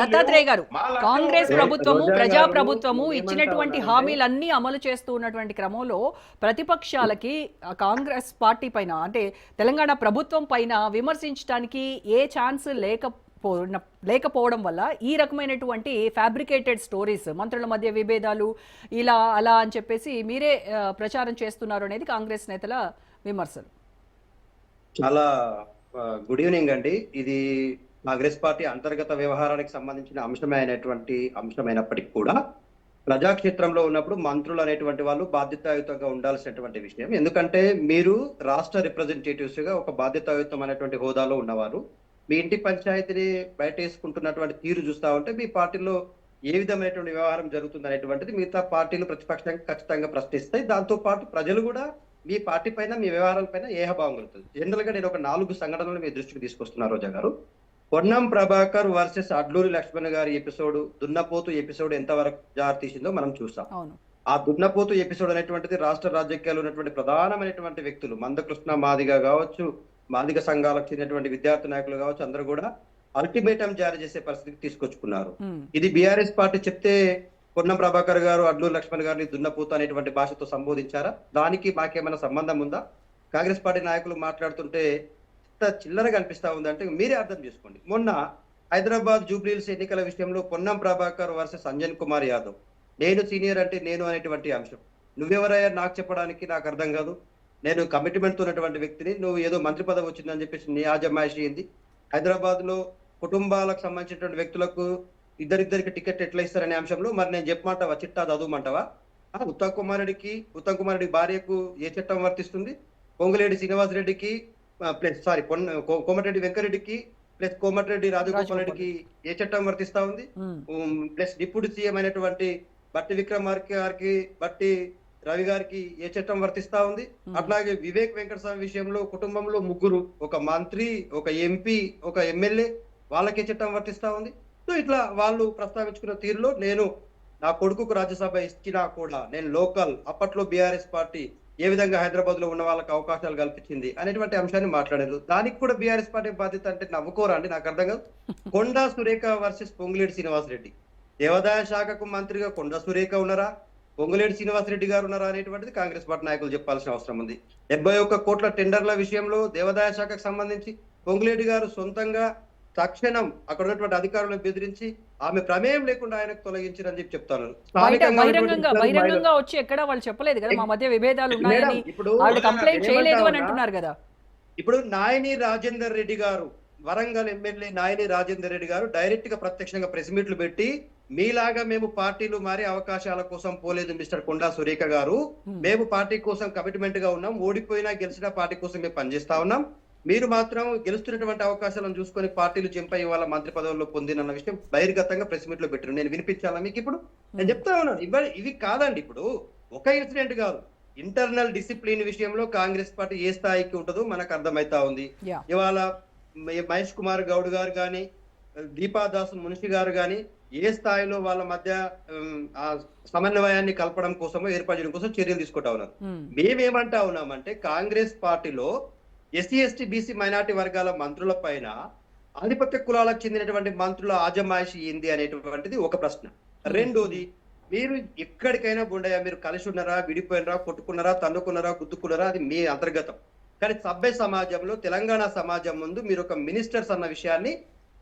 దత్తాత్రేయ. గారు కాంగ్రెస్. ప్రభుత్వము రోజా ప్రజా ప్రభుత్వము ఇచ్చినటువంటి హామీలన్నీ అమలు చేస్తూ ఉన్నటువంటి క్రమంలో ప్రతిపక్షాలకి కాంగ్రెస్ పార్టీ పైన అంటే తెలంగాణ ప్రభుత్వం పైన విమర్శించడానికి ఏ ఛాన్స్ లేకపో లేకపోవడం వల్ల ఈ రకమైనటువంటి ఫ్యాబ్రికేటెడ్ స్టోరీస్ మంత్రుల మధ్య విభేదాలు ఇలా అలా అని చెప్పేసి మీరే ప్రచారం చేస్తున్నారు అనేది కాంగ్రెస్ నేతల విమర్శలు చాలా గుడ్ ఈవినింగ్ అండి ఇది కాంగ్రెస్ పార్టీ అంతర్గత వ్యవహారానికి సంబంధించిన అంశమే అయినటువంటి అంశమైనప్పటికీ కూడా ప్రజాక్షేత్రంలో ఉన్నప్పుడు మంత్రులు అనేటువంటి వాళ్ళు బాధ్యతాయుతంగా ఉండాల్సినటువంటి విషయం. ఎందుకంటే మీరు రాష్ట్ర రిప్రజెంటేటివ్స్గా ఒక బాధ్యతాయుతం అనేటువంటి హోదాలో ఉన్నవారు మీ ఇంటి పంచాయతీని బయట వేసుకుంటున్నటువంటి తీరు చూస్తా ఉంటే మీ పార్టీలో ఏ విధమైనటువంటి వ్యవహారం జరుగుతుంది అనేటువంటిది మిగతా పార్టీలు ప్రతిపక్షంగా ఖచ్చితంగా ప్రశ్నిస్తాయి. దాంతో పాటు ప్రజలు కూడా మీ పార్టీ పైన మీ వ్యవహారాల పైన ఏహభావం కలుగుతుంది జనరల్గా నేను ఒక నాలుగు సంఘటనలు మీ దృష్టికి తీసుకొస్తున్నా రోజా గారు. పొన్నం ప్రభాకర్ వర్సెస్ అడ్లూరి లక్ష్మణ్ గారి ఎపిసోడ్ దున్నపోతు ఎపిసోడ్ ఎంత వరకు జారి తీసిందో మనం చూసాం. అవును. ఆ దున్నపోతు ఎపిసోడ్ అనేటువంటిది రాష్ట్ర రాజకీయాల్లో ఉన్నటువంటి ప్రధానమైనటువంటి వ్యక్తులు మందకృష్ణ మాదిగ కావచ్చు మాదిగ సంఘాలకు చెందినటువంటి విద్యార్థి నాయకులు కావచ్చు అందరూ కూడా అల్టిమేటం జారీ చేసే పరిస్థితికి తీసుకొచ్చుకున్నారు. ఇది బీఆర్ఎస్ పార్టీ చెప్తే పొన్నం ప్రభాకర్ గారు అడ్లూరు లక్ష్మణ్ గారిని దున్నపోతు అనేటువంటి భాషతో సంబోధించారా? దానికి మాకేమైనా సంబంధం ఉందా? కాంగ్రెస్ పార్టీ నాయకులు మాట్లాడుతుంటే ఎంత చిల్లరగా అనిపిస్తా ఉందంటే మీరే అర్థం చేసుకోండి. మొన్న హైదరాబాద్ జూబ్లీహిల్స్ ఎన్నికల విషయంలో పొన్నం ప్రభాకర్ వర్సెస్ అంజన్ కుమార్ యాదవ్. నేను సీనియర్ అంటే నేను అనేటువంటి అంశం. నువ్వెవరయ్యా నాకు చెప్పడానికి నాకు అర్థం కాదు. నేను కమిట్మెంట్తో ఉన్నటువంటి వ్యక్తిని. నువ్వు ఏదో మంత్రి పదవి వచ్చిందని చెప్పేసి నీ ఆజమాయిషి ఏంది? హైదరాబాద్లో కుటుంబాలకు సంబంధించినటువంటి వ్యక్తులకు ఇద్దరిద్దరికి టికెట్ ఎట్లా ఇస్తారనే అంశంలో మరి నేను చెప్పమంటావా? చిట్టా చదువుమంటావా? ఉత్తమ్ కుమార్ రెడ్డికి ఉత్తమ్ కుమార్ రెడ్డి భార్యకు ఏ చట్టం వర్తిస్తుంది? పొంగులేడి శ్రీనివాస్ రెడ్డికి ప్లస్ సారీ కోమటిరెడ్డి వెంకరెడ్డికి ప్లస్ కోమటిరెడ్డి రాజగోపాల్ రెడ్డికి ఏ చట్టం వర్తిస్తా ఉంది? ప్లస్ డిప్యూటీ సీఎం అయినటువంటి బట్టి విక్రమార్క గారికి బట్టి రవి గారికి ఏ చట్టం వర్తిస్తా ఉంది. అట్లాగే వివేక్ వెంకట స్వామి విషయంలో కుటుంబంలో ముగ్గురు ఒక మంత్రి ఒక ఎంపీ ఒక ఎమ్మెల్యే వాళ్ళకే చట్టం వర్తిస్తా ఉంది? సో ఇట్లా వాళ్ళు ప్రస్తావించుకున్న తీరులో నేను నా కొడుకుకు రాజ్యసభ ఇచ్చినా కూడా నేను లోకల్ అప్పట్లో బీఆర్ఎస్ పార్టీ ఏ విధంగా హైదరాబాద్లో ఉన్న వాళ్ళకి అవకాశాలు కల్పించింది అనేటువంటి అంశాన్ని మాట్లాడారు. దానికి కూడా బీఆర్ఎస్ పార్టీ బాధ్యత అంటే నవ్వుకోరా అండి? నాకు అర్థం కాదు. కొండా సురేఖ వర్సెస్ పొంగులేటి శ్రీనివాస్ రెడ్డి దేవాదాయ శాఖకు మంత్రిగా కొండా సురేఖ ఉన్నారా? పొంగులేటి శ్రీనివాస్ రెడ్డి గారు ఉన్నారా అనేటువంటిది కాంగ్రెస్ పార్టీ నాయకులు చెప్పాల్సిన అవసరం ఉంది. డెబ్బై ఒక్క కోట్ల టెండర్ల విషయంలో దేవాదాయ శాఖకు సంబంధించి పొంగులేటి గారు సొంతంగా తక్షణం అక్కడ ఉన్నటువంటి అధికారులను బెదిరించి ఆమె ప్రమేయం లేకుండా ఆయనకు తొలగించారని చెప్పి చెప్తాను. బహిరంగంగా వచ్చి ఎక్కడ వాళ్ళు చెప్పలేదు కదా? మా మధ్య విభేదాలు ఉన్నాయని ఇప్పుడు వాళ్ళు కంప్లైంట్ చేయలేదు అని అంటున్నారు కదా. ఇప్పుడు నాయని రాజేందర్ రెడ్డి గారు వరంగల్ ఎమ్మెల్యే నాయని రాజేందర్ రెడ్డి గారు డైరెక్ట్గా ప్రత్యక్షంగా ప్రెస్ మీట్లు పెట్టి మీలాగా మేము పార్టీలు మారే అవకాశాల కోసం పోలేదు మిస్టర్ కొండా సురేఖ గారు. మేము పార్టీ కోసం కమిట్మెంట్గా ఉన్నాం. ఓడిపోయినా గెలిచినా పార్టీ కోసం మేము పనిచేస్తా ఉన్నాం. మీరు మాత్రం గెలుస్తున్నటువంటి అవకాశాలను చూసుకొని పార్టీలు చెంపై వాళ్ళ మంత్రి పదవుల్లో పొందినన్న విషయం బహిర్గతంగా ప్రెస్ మీట్లో పెట్టారు. నేను వినిపించాలా మీకు ఇప్పుడు? నేను చెప్తా ఉన్నాను. ఇవ- ఇవి కాదండి ఇప్పుడు. ఒక ఇన్సిడెంట్ కాదు. ఇంటర్నల్ డిసిప్లిన్ విషయంలో కాంగ్రెస్ పార్టీ ఏ స్థాయికి ఉంటుందో మనకు అర్థమైతా ఉంది. ఇవాళ మహేష్ కుమార్ గౌడ్ గారు కానీ దీపాదాస్ మున్షి గారు కానీ ఏ స్థాయిలో వాళ్ళ మధ్య ఆ సమన్వయాన్ని కలపడం కోసమో ఏర్పడడం కోసం చర్యలు తీసుకుంటా ఉన్నారు. ఉమ్, మేమేమంటా ఉన్నామంటే కాంగ్రెస్ పార్టీలో ఎస్సీ ఎస్టీ బీసీ మైనార్టీ వర్గాల మంత్రుల పైన ఆధిపత్య కులాలకు చెందినటువంటి మంత్రుల ఆజమాయిషి ఏంది అనేటువంటిది ఒక ప్రశ్న. రెండోది మీరు ఎక్కడికైనా బుండయ్య మీరు కలిసి ఉన్నారా విడిపోయినరా కొట్టుకున్నారా తన్నుకున్నారా గుద్దుకున్నారా అది మీ అంతర్గతం. కానీ సభ్య సమాజంలో తెలంగాణ సమాజం ముందు మీరు ఒక మినిస్టర్స్ అన్న విషయాన్ని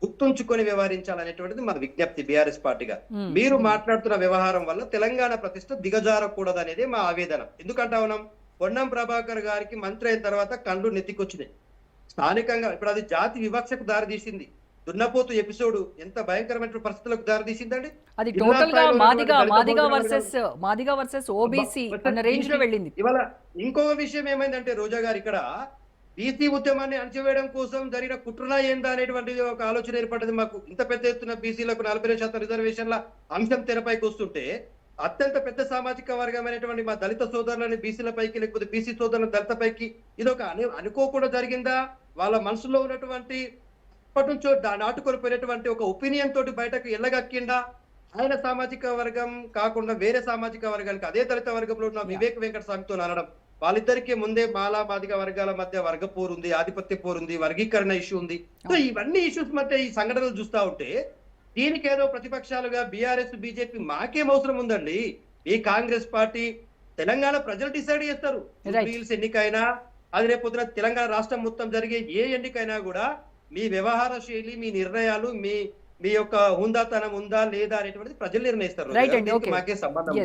గుర్తుంచుకొని వ్యవహరించాలనేటువంటిది మన విజ్ఞప్తి బీఆర్ఎస్ పార్టీగా మీరు మాట్లాడుతున్న వ్యవహారం వల్ల తెలంగాణ ప్రతిష్ట దిగజారకూడదు అనేది మా ఆవేదన. ఎందుకంటా ఉన్నాం? పొన్నం ప్రభాకర్ గారికి మంత్రి అయిన తర్వాత కండ్లు నెత్తికొచ్చినాయి. స్థానికంగా ఇప్పుడు అది జాతి వివక్షకు దారితీసింది. దున్నపోతు ఎపిసోడ్ ఎంత భయంకరమైన పరిస్థితులకు దారితీసిందండి? అది టోటల్గా Madiga Madiga versus Madiga versus OBC అన్న రేంజ్లో. వెళ్ళింది. ఇవాళ ఇంకొక విషయం ఏమైందంటే రోజా గారు ఇక్కడ బీసీ ఉద్యమాన్ని అణచివేయడం కోసం జరిగిన కుట్రనా ఏందా అనేటువంటి ఒక ఆలోచన ఏర్పడ్డది మాకు. ఇంత పెద్ద ఎత్తున బీసీలకు నలభై శాతం రిజర్వేషన్ల అంశం తెరపైకి వస్తుంటే అత్యంత పెద్ద సామాజిక వర్గమైనటువంటి మా దళిత సోదరులని బీసీల పైకి లేకపోతే బీసీ సోదరుల దళిత పైకి ఇది ఒక అను అనుకోకుండా జరిగిందా? వాళ్ళ మనసులో ఉన్నటువంటి అప్పటి నుంచో దా- నాటుకొని పోయినటువంటి ఒక ఒపీనియన్ తోటి బయటకు ఎల్లగక్కిండా ఆయన సామాజిక వర్గం కాకుండా వేరే సామాజిక వర్గానికి అదే దళిత వర్గంలో ఉన్న వివేక్ వెంకట స్వామితో అనడం వాళ్ళిద్దరికీ ముందే మాలా మాదిగ వర్గాల మధ్య వర్గ పోరు ఉంది ఆధిపత్య పోరు ఉంది వర్గీకరణ ఇష్యూ ఉంది. సో ఇవన్నీ ఇష్యూస్ మధ్య ఈ సంఘటనలు చూస్తా ఉంటే దీనికి ఏదో ప్రతిపక్షాలుగా బీఆర్ఎస్ బీజేపీ మాకేం అవసరం ఉందండి? ఈ కాంగ్రెస్ పార్టీ తెలంగాణ ప్రజలు డిసైడ్ చేస్తారు. బిల్స్ ఎన్నికైనా అది రేపు పొద్దున తెలంగాణ రాష్ట్రం మొత్తం జరిగే ఏ ఎన్నికైనా కూడా మీ వ్యవహార శైలి మీ నిర్ణయాలు మీ మీ యొక్క హుందాతనం ఉందా లేదా అనేటువంటిది ప్రజలు నిర్ణయిస్తారు. మాకే సంబంధం